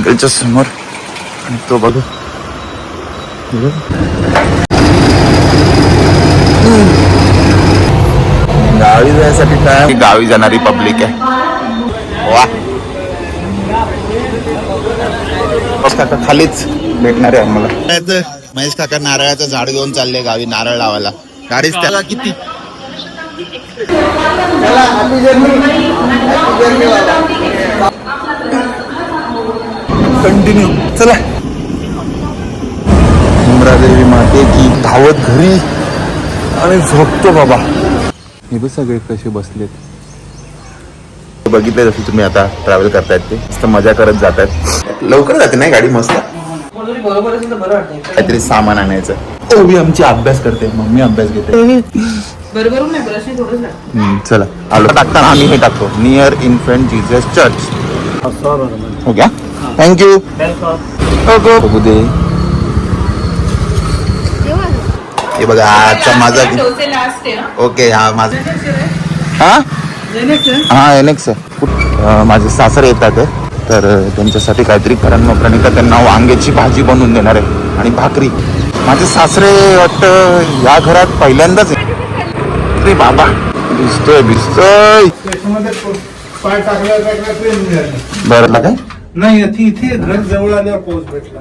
हॉस्पिटलच्या समोर. आणि तो बघू. गावी जाण्यासाठी काय? गावी जाणारी पब्लिक आहे. वा. काका खालीच भेटणार आहे मला महेश काका नारळाचं झाड घेऊन चालले गावी नारळ लावायला. गाडीच त्याला किती? कंटिन्यू चला. उमरादेवी माते की धावत घरी. आणि झोपतो बाबा. हे बघ सगळे कसे बसलेत. बघितले जसं तुम्ही आता ट्रॅव्हल करतायत ते. मस्त मजा करत जातात लवकर जाते नाही गाडी मस्त? काहीतरी सामान आणायचं. तो मी आमची अभ्यास करते मम्मी अभ्यास घेते. बरोबर चला. आलो. टाकताना आम्ही हे टाकतो. नियर इन्फंट जीजस चर्च हो गया थँक्यू दे. हे बघा आजचा माझा. ओके हा माझा हा? हा एनेक्स माझे सासरे येतात. तर त्यांच्यासाठी काहीतरी करण तर त्यांना वांग्याची भाजी बनवून देणार आहे आणि भाकरी. माझे सासरे वाटतं या घरात पहिल्यांदाच आहे. अरे बाबा दिसतोय दिसतोय. पाय टाकल्या टाकल्या ट्रेन मिळाली बरं काय? नाही ती इथे घर जवळ आल्यावर पाऊस भेटला.